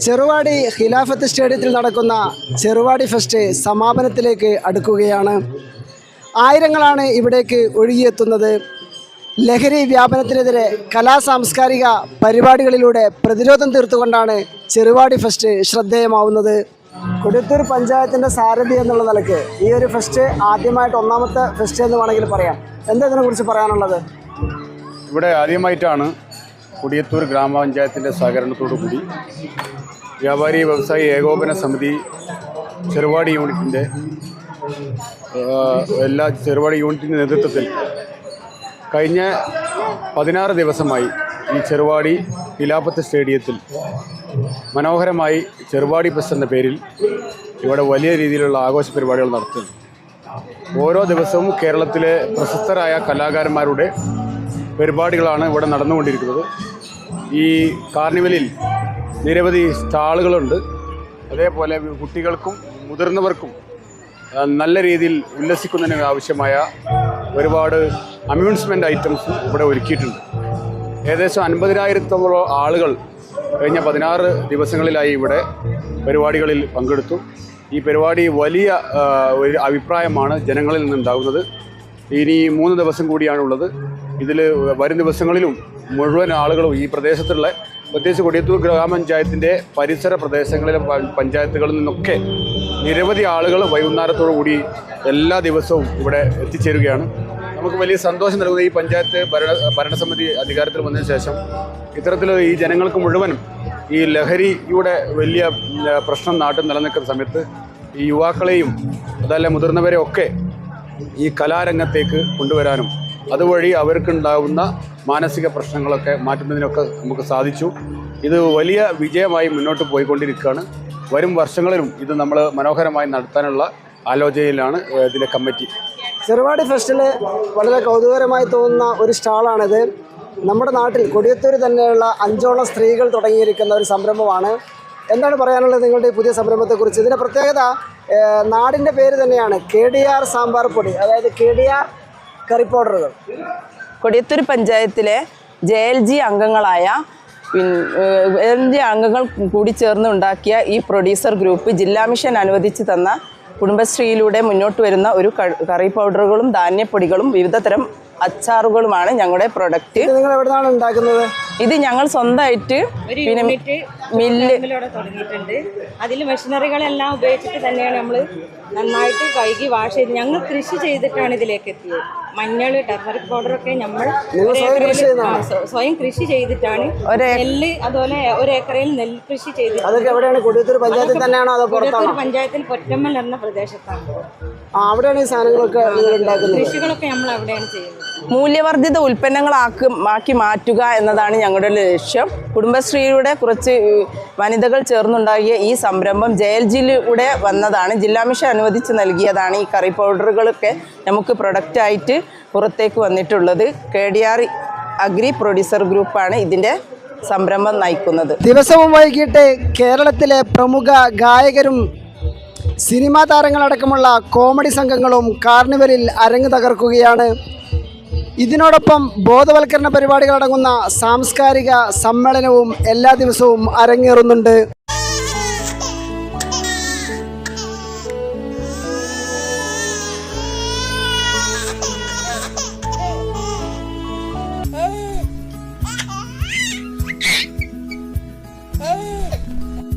ചെറുവാടി ഖിലാഫത്ത് സ്റ്റേഡിയത്തിൽ നടക്കുന്ന ചെറുവാടി ഫെസ്റ്റ് സമാപനത്തിലേക്ക് അടുക്കുകയാണ്. ആയിരങ്ങളാണ് ഇവിടേക്ക് ഒഴുകിയെത്തുന്നത്. ലഹരി വ്യാപനത്തിനെതിരെ കലാ സാംസ്കാരിക പരിപാടികളിലൂടെ പ്രതിരോധം തീർത്തുകൊണ്ടാണ് ചെറുവാടി ഫെസ്റ്റ് ശ്രദ്ധേയമാവുന്നത്. കൊടുത്തൂർ പഞ്ചായത്തിന്റെ സാരഥി എന്നുള്ള നിലയ്ക്ക് ഈ ഒരു ഫെസ്റ്റ് ആദ്യമായിട്ട് ഒന്നാമത്തെ ഫെസ്റ്റ് എന്ന് വേണമെങ്കിൽ പറയാം. എന്താ ഇതിനെക്കുറിച്ച് പറയാനുള്ളത്? ഇവിടെ ആദ്യമായിട്ടാണ് കൊടിയത്തൂർ ഗ്രാമപഞ്ചായത്തിന്റെ സഹകരണത്തോടു കൂടി വ്യാപാരി വ്യവസായി ഏകോപന സമിതി ചെറുവാടി യൂണിറ്റിന്റെ എല്ലാ ചെറുവാടി യൂണിറ്റിന്റെ നേതൃത്വത്തിൽ കഴിഞ്ഞ പതിനാറ് ദിവസമായി ഈ ചെറുവാടി ഇലാപ്പത്ത് സ്റ്റേഡിയത്തിൽ മനോഹരമായി ചെറുവാടി ഫെസ്റ്റ് എന്ന പേരിൽ ഇവിടെ വലിയ രീതിയിലുള്ള ആഘോഷ പരിപാടികൾ നടത്തുന്നു. ഓരോ ദിവസവും കേരളത്തിലെ പ്രശസ്തരായ കലാകാരന്മാരുടെ പരിപാടികളാണ് ഇവിടെ നടന്നുകൊണ്ടിരിക്കുന്നത്. ഈ കാർണിവലിൽ നിരവധി സ്റ്റാളുകളുണ്ട്. അതേപോലെ കുട്ടികൾക്കും മുതിർന്നവർക്കും നല്ല രീതിയിൽ ഉല്ലസിക്കുന്നതിന് ആവശ്യമായ ഒരുപാട് അമ്യൂസ്മെന്റ് ഐറ്റംസും ഇവിടെ ഒരുക്കിയിട്ടുണ്ട്. ഏകദേശം അൻപതിനായിരത്തോളം ആളുകൾ കഴിഞ്ഞ പതിനാറ് ദിവസങ്ങളിലായി ഇവിടെ പരിപാടികളിൽ പങ്കെടുത്തു. ഈ പരിപാടി വലിയ ഒരു അഭിപ്രായമാണ് ജനങ്ങളിൽ നിന്നുണ്ടാകുന്നത്. ഇനി മൂന്ന് ദിവസം കൂടിയാണുള്ളത്. ഇതിൽ വരും ദിവസങ്ങളിലും മുഴുവൻ ആളുകളും ഈ പ്രദേശത്തുള്ള പ്രത്യേകിച്ച് കൊടിയത്തൂർ ഗ്രാമപഞ്ചായത്തിന്റെ പരിസര പ്രദേശങ്ങളിലെ പഞ്ചായത്തുകളിൽ നിന്നൊക്കെ നിരവധി ആളുകൾ വൈകുന്നേരത്തോടു കൂടി എല്ലാ ദിവസവും ഇവിടെ എത്തിച്ചേരുകയാണ്. നമുക്ക് വലിയ സന്തോഷം നൽകുന്ന ഈ പഞ്ചായത്ത് ഭരണ ഭരണസമിതി അധികാരത്തിൽ വന്നതിന് ശേഷം ഇത്തരത്തിൽ ഈ ജനങ്ങൾക്ക് മുഴുവനും ഈ ലഹരിയുടെ വലിയ പ്രശ്നം നാട്ടിൽ നിലനിൽക്കുന്ന സമയത്ത് ഈ യുവാക്കളെയും അതല്ല മുതിർന്നവരെയൊക്കെ ഈ കലാരംഗത്തേക്ക് കൊണ്ടുവരാനും അതുവഴി അവർക്കുണ്ടാകുന്ന മാനസിക പ്രശ്നങ്ങളൊക്കെ മാറ്റുന്നതിനൊക്കെ നമുക്ക് സാധിച്ചു. ഇത് വലിയ വിജയമായി മുന്നോട്ട് പോയിക്കൊണ്ടിരിക്കുകയാണ്. വരും വർഷങ്ങളിലും ഇത് നമ്മൾ മനോഹരമായി നടത്താനുള്ള ആലോചനയിലാണ് ഇതിലെ കമ്മിറ്റി. ചെറുപാടി ഫെസ്റ്റിൽ വളരെ കൗതുകരമായി തോന്നുന്ന ഒരു സ്റ്റാളാണിത്. നമ്മുടെ നാട്ടിൽ കൊടിയത്തൂർ തന്നെയുള്ള അഞ്ചോളം സ്ത്രീകൾ തുടങ്ങിയിരിക്കുന്ന ഒരു സംരംഭമാണ്. എന്താണ് പറയാനുള്ളത് നിങ്ങളുടെ പുതിയ സംരംഭത്തെക്കുറിച്ച്? ഇതിന്റെ പ്രത്യേകത നാടിന്റെ പേര് തന്നെയാണ് കെ ഡി ആർ സാമ്പാർ പൊടി. അതായത് കെ ഡി ആർ കറി പൗഡറുകൾ. കൊടിയത്തൂർ പഞ്ചായത്തിലെ ജെ എൽ ജി അംഗങ്ങളായ എൽ ജി അംഗങ്ങൾ കൂടി ചേർന്ന് ഉണ്ടാക്കിയ ഈ പ്രൊഡ്യൂസർ ഗ്രൂപ്പ് ജില്ലാ മിഷൻ അനുവദിച്ച് തന്ന കുടുംബശ്രീയിലൂടെ മുന്നോട്ട് വരുന്ന ഒരു കറി പൗഡറുകളും ധാന്യപ്പൊടികളും വിവിധ തരം അച്ചാറുകളുമാണ് ഞങ്ങളുടെ പ്രൊഡക്റ്റ്. നിങ്ങൾ എവിടെ നിന്നാണ് ഉണ്ടാക്കുന്നത്? ഇത് ഞങ്ങൾ സ്വന്തമായിട്ട് ഒരു പിന്നെ മില്ല്. തുടങ്ങിയിട്ടുണ്ട്. അതിൽ മെഷീനറികളെല്ലാം ഉപയോഗിച്ചിട്ട് തന്നെയാണ് നമ്മൾ നന്നായിട്ട് വൈകി വാഷ് ചെയ്ത് ഞങ്ങൾ കൃഷി ചെയ്തിട്ടാണ് ഇതിലേക്ക് എത്തിയത്. മഞ്ഞൾ ടെർമറിക് പൗഡർ ഒക്കെ നമ്മൾ സ്വയം കൃഷി ചെയ്തിട്ടാണ് നെല്ല് അതുപോലെ ഒരു ഏക്കറയിൽ നെല്ല് കൃഷി ചെയ്തിട്ടുണ്ട് അതൊക്കെ എവിടെയാണ്? കൊടിയത്തൂർ പഞ്ചായത്തിൽ അതോ പുറത്താണോ? പഞ്ചായത്തിൽ പൊറ്റമ്മൽ എന്ന പ്രദേശത്താണ്. അവിടെയാണ് ഈ സാധനങ്ങളൊക്കെ നിങ്ങൾ ഉണ്ടാക്കുന്നത്? കൃഷികളൊക്കെ നമ്മൾ അവിടെയാണ് ചെയ്യുന്നത്. മൂല്യവർദ്ധിത ഉൽപ്പന്നങ്ങളാക്കി ആക്കി മാറ്റുക എന്നതാണ് ഞങ്ങളുടെ ലക്ഷ്യം. കുടുംബശ്രീയുടെ കുറച്ച് വനിതകൾ ചേർന്നുണ്ടാക്കിയ ഈ സംരംഭം ജയൽ ജില്ലയുടെ ജിയിലൂടെ വന്നതാണ്. ജില്ലാ മിഷൻ അനുവദിച്ച് നൽകിയതാണ് ഈ കറി പൗഡറുകളൊക്കെ നമുക്ക് പ്രൊഡക്റ്റായിട്ട് പുറത്തേക്ക് വന്നിട്ടുള്ളത്. K D R agri producer ഗ്രൂപ്പാണ് ഇതിന്റെ സംരംഭം നയിക്കുന്നത്. ദിവസവും വൈകിട്ട് കേരളത്തിലെ പ്രമുഖ ഗായകരും സിനിമാ താരങ്ങളടക്കമുള്ള കോമഡി സംഘങ്ങളും കാർണിവലിൽ അരങ്ങ് തകർക്കുകയാണ്. ഇതിനോടൊപ്പം ബോധവൽക്കരണ പരിപാടികളടങ്ങുന്ന സാംസ്കാരിക സമ്മേളനവും എല്ലാ ദിവസവും അരങ്ങേറുന്നുണ്ട്.